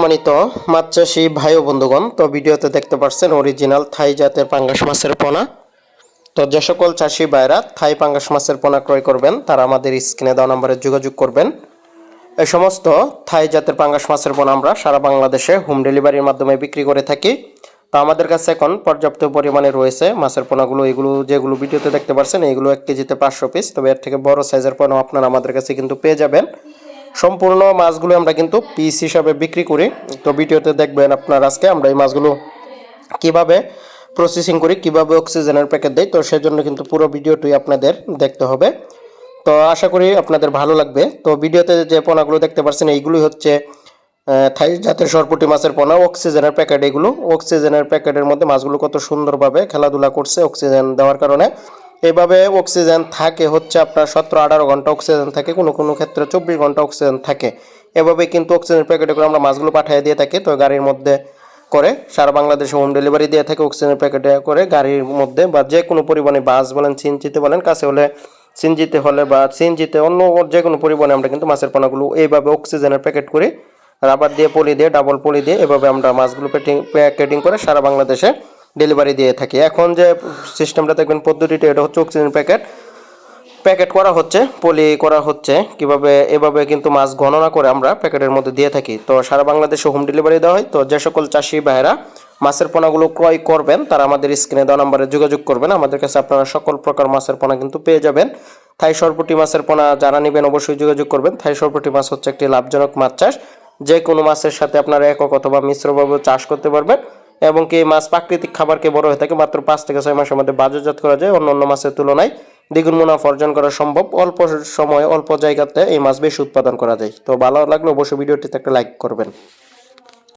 সম্মানিত মাছ চাষি ভাই ও বন্ধুগণ, তো ভিডিওতে দেখতে পাচ্ছেন অরিজিনাল থাই জাতের পাঙ্গাস মাছের পোনা। তো যে সকল চাষি ভাইরা থাই পাঙ্গাস মাছের পোনা ক্রয় করবেন, তারা আমাদের স্ক্রিনে দেওয়া নম্বরে যোগাযোগ করবেন। এই সমস্ত থাই জাতের পাঙ্গাস মাছের পোনা আমরা সারা বাংলাদেশে হোম ডেলিভারির মাধ্যমে বিক্রি করে থাকি। তো আমাদের কাছে এখন পর্যাপ্ত পরিমাণে রয়েছে মাছের পোনাগুলো, এগুলো যেগুলো ভিডিওতে দেখতে পাচ্ছেন, এগুলো এক কেজিতে পাঁচশো পিস তবে এর থেকে বড় সাইজের পোনা আপনারা আমাদের কাছে কিন্তু পেয়ে যাবেন। সম্পূর্ণ মাছগুলো আমরা কিন্তু পিস হিসাবে বিক্রি করি। তো ভিডিওতে দেখবেন আপনার আজকে আমরা এই মাছগুলো কীভাবে প্রসেসিং করি, কীভাবে অক্সিজেনের প্যাকেট দেয় তো সেজন্য কিন্তু পুরো ভিডিওটি আপনাদের দেখতে হবে। তো আশা করি আপনাদের ভালো লাগবে। তো ভিডিওতে যে পোনাগুলো দেখতে পাচ্ছেন এইগুলোই হচ্ছে থাই জাতের সরপুটি মাছের পোনা অক্সিজেনের প্যাকেট এগুলো। অক্সিজেনের প্যাকেটের মধ্যে মাছগুলো কত সুন্দরভাবে খেলাধুলা করছে অক্সিজেন দেওয়ার কারণে। এইভাবে অক্সিজেন থাকে হচ্ছে আপনার সতেরো, আঠারো ঘণ্টা অক্সিজেন থাকে, কোনো কোনো ক্ষেত্রে চব্বিশ ঘণ্টা অক্সিজেন থাকে। এভাবে কিন্তু অক্সিজেন প্যাকেটে করে আমরা মাছগুলো পাঠিয়ে দিয়ে থাকি, তো গাড়ির মধ্যে করে সারা বাংলাদেশে হোম ডেলিভারি দিয়ে থাকে অক্সিজেন প্যাকেটে করে গাড়ির মধ্যে বা যে কোনো পরিবহনে বাস বলেন সিনজিতে বলেন, কাছে হলে সিনজিতে হলে বা সিনজিতে অন্য যে কোনো পরিবহনে আমরা কিন্তু মাছের পোনাগুলো এইভাবে অক্সিজেনের প্যাকেট করে রাবার দিয়ে পলি দিয়ে ডাবল পলি দিয়ে এভাবে আমরা মাছগুলো প্যাকিং প্যাকেটিং করে সারা বাংলাদেশে ডেলিভারি দিয়ে থাকি। এখন যে সিস্টেমটা দেখবেন, পদ্ধতিটা এটা হচ্ছে অক্সিজেন প্যাকেট। প্যাকেট করা হচ্ছে, পলি করা হচ্ছে, কীভাবে এভাবে কিন্তু মাছ গণনা করে আমরা প্যাকেটের মধ্যে দিয়ে থাকি। তো সারা বাংলাদেশে হোম ডেলিভারি দেওয়া হয়। তো যে সকল চাষি ভাইরা মাছের পোনাগুলো ক্রয় করবেন, তারা আমাদের স্ক্রিনে দেওয়া নাম্বারে যোগাযোগ করবেন। আমাদের কাছে আপনারা সকল প্রকার মাছের পোনা কিন্তু পেয়ে যাবেন। থাই সরপুটি মাছের পোনা যারা নেবেন অবশ্যই যোগাযোগ করবেন। থাই সরপুটি মাছ হচ্ছে একটি লাভজনক মাছ চাষ। যে কোনো মাছের সাথে আপনারা একক অথবা মিশ্রভাবে চাষ করতে পারবেন। এবং কি মাছ প্রাকৃতিক খাবারকে বড় হয়ে থাকে, মাত্র পাঁচ থেকে ছয় মাসের মধ্যে বাজারজাত করা যায়। অন্য অন্য মাছের তুলনায় দ্বিগুণ মুনাফা অর্জন করা সম্ভব। অল্প সময়ে অল্প জায়গাতে এই মাছ বেশি উৎপাদন করা যায়। তো ভালো লাগলে অবশ্যই ভিডিওটিতে একটা লাইক করবেন।